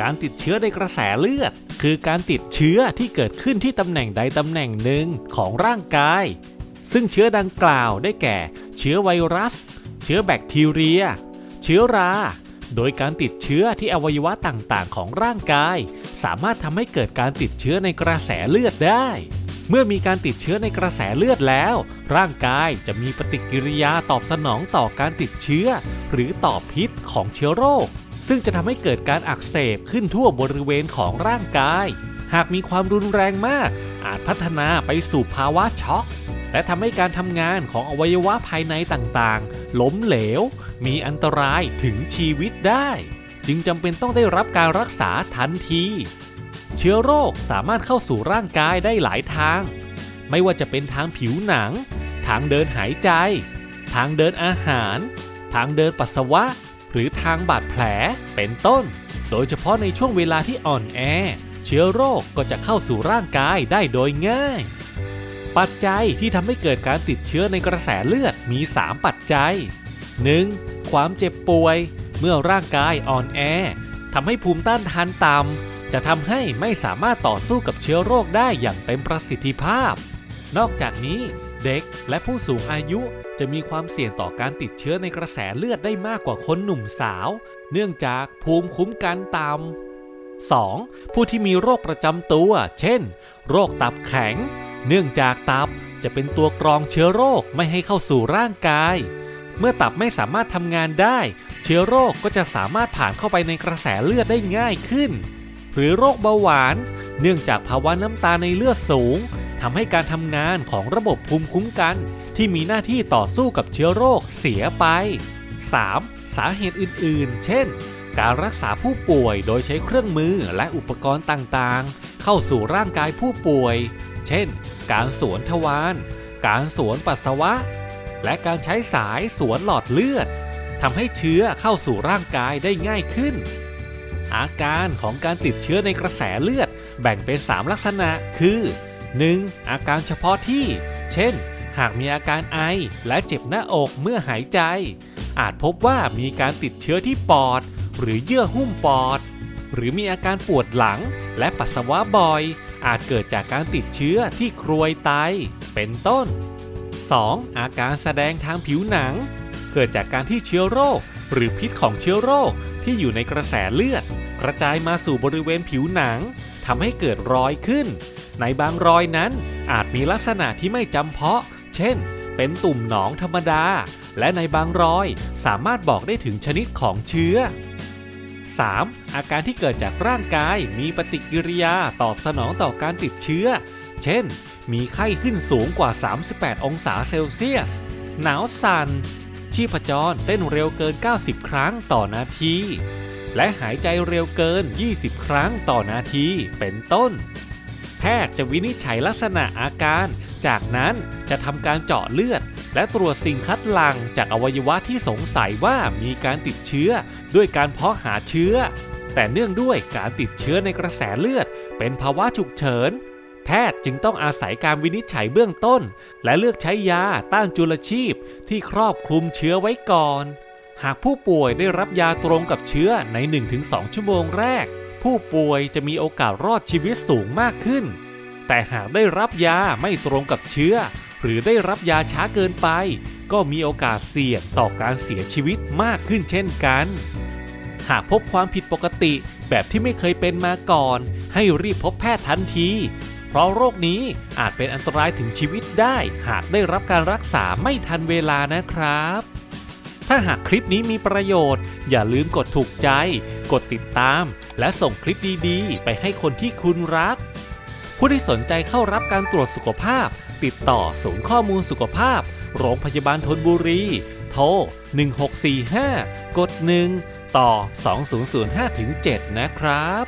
การติดเชื้อในกระแสเลือด คือการติดเชื้อที่เกิดขึ้นที่ตำแหน่งใดตำแหน่งหนึ่งของร่างกาย ซึ่งเชื้อดังกล่าวได้แก่ เชื้อไวรัส เชื้อแบคทีเรีย เชื้อรา โดยการติดเชื้อที่อวัยวะต่างๆ ของร่างกาย สามารถทำให้เกิดการติดเชื้อในกระแสเลือดได้ เมื่อมีการติดเชื้อในกระแสเลือดแล้ว ร่างกายจะมีปฏิกิริยาตอบสนองต่อการติดเชื้อ หรือต่อพิษของเชื้อโรค ซึ่งจะทำให้เกิดการอักเสบขึ้นทั่วบริเวณของร่างกาย หากมีความรุนแรงมาก อาจพัฒนาไปสู่ภาวะช็อก และทำให้การทำงานของอวัยวะภายในต่างๆ ล้มเหลว มีอันตรายถึงชีวิตได้ จึงจำเป็นต้องได้รับการรักษาทันที เชื้อโรคสามารถเข้าสู่ร่างกายได้หลายทาง ไม่ว่าจะเป็นทางผิวหนัง ทางเดินหายใจ ทางเดินอาหาร ทางเดินปัสสาวะ หรือทางบาดแผลเป็นต้น โดยเฉพาะในช่วงเวลาที่อ่อนแอ เชื้อโรคก็จะเข้าสู่ร่างกายได้โดยง่าย ปัจจัยที่ทำให้เกิดการติดเชื้อในกระแสเลือดมี 3 ปัจจัย 1. ความเจ็บป่วย เมื่อร่างกายอ่อนแอทำให้ภูมิต้านทานต่ำจะทำให้ไม่สามารถต่อสู้กับเชื้อโรคได้อย่างเต็มประสิทธิภาพ นอกจากนี้ เด็กและผู้สูงอายุจะมีความเสี่ยงต่อการติดเชื้อในกระแสเลือดได้มากกว่าคนหนุ่มสาว เนื่องจากภูมิคุ้มกันต่ำ 2. ผู้ที่มีโรคประจำตัว เช่น โรคตับแข็ง เนื่องจากตับจะเป็นตัวกรองเชื้อโรคไม่ให้เข้าสู่ร่างกาย เมื่อตับไม่สามารถทำงานได้ เชื้อโรคก็จะสามารถผ่านเข้าไปในกระแสเลือดได้ง่ายขึ้น หรือโรคเบาหวาน เนื่องจากภาวะน้ำตาในเลือดสูง ทำให้การทำงานของระบบภูมิคุ้มกัน ที่มีหน้าที่ต่อสู้กับเชื้อโรคเสียไป 3. สาเหตุอื่น ๆ เช่น การรักษาผู้ป่วยโดยใช้เครื่องมือและอุปกรณ์ต่างๆ เข้าสู่ร่างกายผู้ป่วย เช่น การสวนทวาร การสวนปัสสาวะ และการใช้สายสวนหลอดเลือดทำให้เชื้อเข้าสู่ร่างกายได้ง่ายขึ้น อาการของการติดเชื้อในกระแสเลือดแบ่งเป็น 3 ลักษณะคือ 1. อาการเฉพาะที่ เช่น หากมีอาการไอและเจ็บหน้าอกเมื่อหายใจ อาจพบว่ามีการติดเชื้อที่ปอด หรือเยื่อหุ้มปอด หรือมีอาการปวดหลังและปัสสาวะบ่อย อาจเกิดจากการติดเชื้อที่ครวยไต เป็นต้น 2. อาการแสดงทางผิวหนัง เกิดจากการที่เชื้อโรค หรือพิษของเชื้อโรคที่อยู่ในกระแสเลือด กระจายมาสู่บริเวณผิวหนังทำให้เกิดรอยขึ้น ในบางรอยนั้น อาจมีลักษณะที่ไม่จำเพาะ เช่น เป็นตุ่มหนองธรรมดา และในบางรอยสามารถบอกได้ถึงชนิดของเชื้อ 3. อาการที่เกิดจากร่างกายมีปฏิกิริยาตอบสนองต่อการติดเชื้อ เช่น มีไข้ขึ้นสูงกว่า 38 องศาเซลเซียส หนาวสัน่น ชีพจรเต้นเร็วเกิน 90 ครั้งต่อนาที และหายใจเร็วเกิน 20 ครั้งต่อนาที เป็นต้น ทย์จะวินิจฉัยลักษณะอาการ จากนั้นจะทำการเจาะเลือด และตรวจสิ่งคัดหลั่งจากอวัยวะที่สงสัยว่ามีการติดเชื้อ ด้วยการเพาะหาเชื้อ แต่เนื่องด้วยการติดเชื้อในกระแสเลือด เป็นภาวะฉุกเฉิน แพทย์จึงต้องอาศัยการวินิจฉัยเบื้องต้น และเลือกใช้ยาต้านจุลชีพ ที่ครอบคลุมเชื้อไว้ก่อน หากผู้ป่วยได้รับยาตรงกับเชื้อใน 1-2 ชั่วโมงแรก ผู้ป่วยจะมีโอกาสรอดชีวิตสูงมากขึ้น แต่หากได้รับยาไม่ตรงกับเชื้อ หรือได้รับยาช้าเกินไป ก็มีโอกาสเสี่ยงต่อการเสียชีวิตมากขึ้นเช่นกัน หากพบความผิดปกติแบบที่ไม่เคยเป็นมาก่อน ให้รีบพบแพทย์ทันที เพราะโรคนี้อาจเป็นอันตรายถึงชีวิตได้ หากได้รับการรักษาไม่ทันเวลานะครับ ถ้าหากคลิปนี้มีประโยชน์ อย่าลืมกดถูกใจ กดติดตาม และส่งคลิปดีๆ ไปให้คนที่คุณรัก ผู้ที่สนใจเข้ารับการตรวจสุขภาพ ติดต่อศูนย์ข้อมูลสุขภาพ โรงพยาบาลทนบุรี โทร 1645 กด 1 ต่อ 2005-7 นะครับ